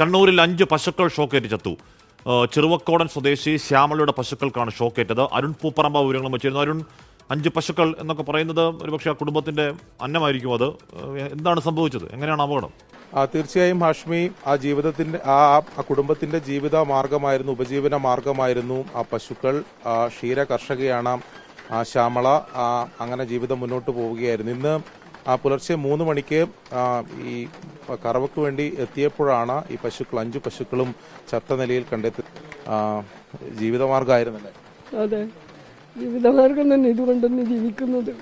കണ്ണൂരിൽ അഞ്ച് പശുക്കൾ ഷോക്കേറ്റ് ചത്തു. ചെറുവക്കോടൻ സ്വദേശി ശ്യാമളയുടെ പശുക്കൾക്കാണ് ഷോക്കേറ്റത്. അരുൺ പൂപ്പറമ്പ വിവരങ്ങളും വെച്ചിരുന്നു. അരുൺ അഞ്ച് പശുക്കൾ എന്നൊക്കെ പറയുന്നത് ഒരുപക്ഷെ ആ കുടുംബത്തിന്റെ അന്നമായിരിക്കും അത്. എന്താണ് സംഭവിച്ചത്? എങ്ങനെയാണ് അപകടം? തീർച്ചയായും ഹാഷ്മി ആ ജീവിതത്തിന്റെ ആ ആ കുടുംബത്തിന്റെ ജീവിത മാർഗമായിരുന്നു ഉപജീവന മാർഗമായിരുന്നു ആ പശുക്കൾ. ക്ഷീര കർഷകയാണ് ആ ശ്യാമള. അങ്ങനെ ജീവിതം മുന്നോട്ട് പോവുകയായിരുന്നു. ഇന്ന് ആ പുലർച്ചെ മൂന്ന് മണിക്ക് ഈ കറവക്ക് വേണ്ടി എത്തിയപ്പോഴാണ് ഈ പശുക്കൾ അഞ്ചു പശുക്കളും ചത്ത നിലയിൽ കണ്ടെത്തി ജീവിതമാർഗമായിരുന്നല്ലേ അതെ. ജീവിതമാർഗം തന്നെ ഇതുകൊണ്ടൊന്ന് ജീവിക്കുന്നത്.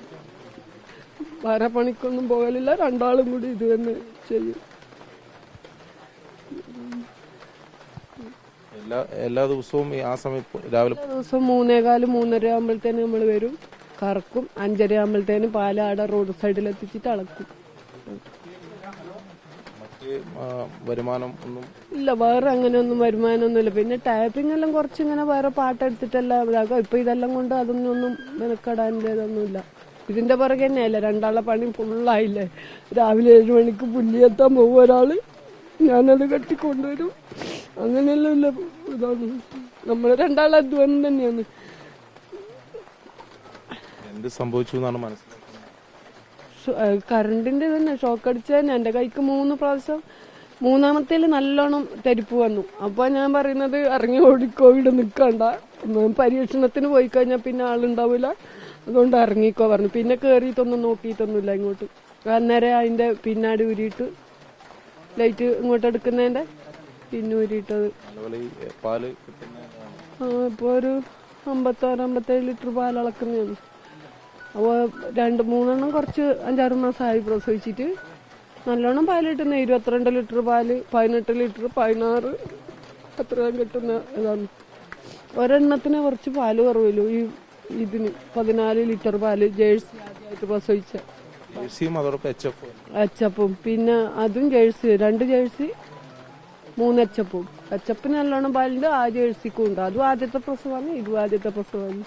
വേറെ പണിക്കൊന്നും പോകലില്ല രണ്ടാളും കൂടി ഇത് തന്നെ ചെയ്യും. എല്ലാ എല്ലാ ദിവസവും ആ സമയത്ത് രാവിലെ ദിവസം മൂന്നേകാൽ മൂന്നര ആകുമ്പോഴത്തേന് നമ്മൾ വരും. കറക്കും. അഞ്ചര ആകുമ്പോഴത്തേനും പാലാട റോഡ് സൈഡിൽ എത്തിച്ചിട്ട് അളക്കും. വരുമാനം ഒന്നും ഇല്ല വേറെ അങ്ങനെയൊന്നും വരുമാനമൊന്നുമില്ല. പിന്നെ ടാപ്പിംഗ് എല്ലാം കുറച്ച് ഇങ്ങനെ വേറെ പാട്ടെടുത്തിട്ടെല്ലാം ഇതാക്കും. ഇപ്പൊ ഇതെല്ലാം കൊണ്ട് അതൊന്നും ഒന്നും മെനക്കെടാന്റെതൊന്നുമില്ല ഇതിന്റെ പുറകെ തന്നെയല്ലേ രണ്ടാളെ പണി ഫുള്ളായില്ലേ രാവിലെ ഏഴ് മണിക്ക് പുല്ലിയെത്താൻ പോകും ഒരാൾ. ഞാനത് കെട്ടിക്കൊണ്ടുവരും. അങ്ങനെയെല്ലാം ഇല്ല ഇതാണ്. നമ്മൾ രണ്ടാളെ അധ്വാനം തന്നെയാണ്. എന്ത് സംഭവിച്ചു എന്നാണ് ഏഹ് കറണ്ടിന്റെ തന്നെ ഷോക്ക് അടിച്ചതന്നെ. എന്റെ കൈക്ക് മൂന്ന് പ്രാവശ്യം മൂന്നാമത്തേൽ നല്ലോണം തരിപ്പ് വന്നു. അപ്പൊ ഞാൻ പറയുന്നത് ഇറങ്ങി ഓടിക്കോ ഇവിടെ നിക്കണ്ട ഉം, പരീക്ഷണത്തിന് പോയി കഴിഞ്ഞാൽ പിന്നെ ആളുണ്ടാവില്ല അതുകൊണ്ട് ഇറങ്ങിക്കോ പറഞ്ഞു. പിന്നെ കേറിയിട്ടൊന്നും നോക്കിയിട്ടൊന്നുമില്ല ഇങ്ങോട്ട്. അന്നേരം അതിന്റെ പിന്നാടി ഊരിയിട്ട് ലൈറ്റ് ഇങ്ങോട്ട് എടുക്കുന്നതിന്റെ പിന്നെ കിട്ടുന്ന ആ, ഇപ്പൊ ഒരു അമ്പത്താറ് അമ്പത്തേഴ് ലിറ്റർ പാൽ അളക്കുന്നതാണ് അപ്പോൾ രണ്ട് മൂന്നെണ്ണം കുറച്ച് അഞ്ചാറ് മാസമായി പ്രസവിച്ചിട്ട് നല്ലോണം പാൽ കിട്ടുന്ന ഇരുപത്തിരണ്ട് ലിറ്റർ പാൽ പതിനെട്ട് ലിറ്റർ പതിനാറ് അത്രയും കിട്ടുന്ന ഇതാണ്. ഒരെണ്ണത്തിന് കുറച്ച് പാൽ കുറവില്ല. ഈ ഇതിന് പതിനാല് ലിറ്റർ പാൽ ജേഴ്സി ആദ്യമായിട്ട് പ്രസവിച്ച അച്ചപ്പും പിന്നെ അതും ജേഴ്സി രണ്ട് ജേഴ്സി മൂന്ന് അച്ചപ്പും അച്ചപ്പിന് നല്ലോണം പാലുണ്ട് ആ ജേഴ്സിക്കും ഉണ്ട്. അതും ആദ്യത്തെ പ്രസവമാണ് ഇതും ആദ്യത്തെ പ്രസവമാണ്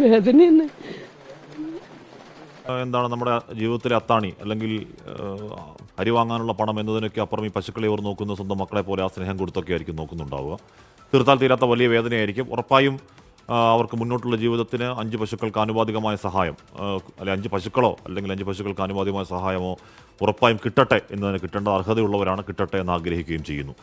വേദനയെന്ന് എന്താണ് നമ്മുടെ ജീവിതത്തിലെ അത്താണി? അല്ലെങ്കിൽ അരി വാങ്ങാനുള്ള പണം എന്നതിനൊക്കെ അപ്പുറം ഈ പശുക്കളെ ഇവർ നോക്കുന്ന സ്വന്തം മക്കളെ പോലെ ആ സ്നേഹം കൊടുത്തൊക്കെ ആയിരിക്കും നോക്കുന്നുണ്ടാവുക. തീർത്താൽ തീരാത്ത വലിയ വേദനയായിരിക്കും. ഉറപ്പായും അവർക്ക് മുന്നോട്ടുള്ള ജീവിതത്തിന് അഞ്ച് പശുക്കൾക്ക് ആനുപാതികമായ സഹായം അല്ലെ അഞ്ച് പശുക്കളോ അല്ലെങ്കിൽ അഞ്ച് പശുക്കൾക്ക് ആനുപാതികമായ സഹായമോ ഉറപ്പായും കിട്ടട്ടെ എന്നതിന് കിട്ടേണ്ട അർഹതയുള്ളവരാണ് കിട്ടട്ടെ എന്ന് ആഗ്രഹിക്കുകയും ചെയ്യുന്നു.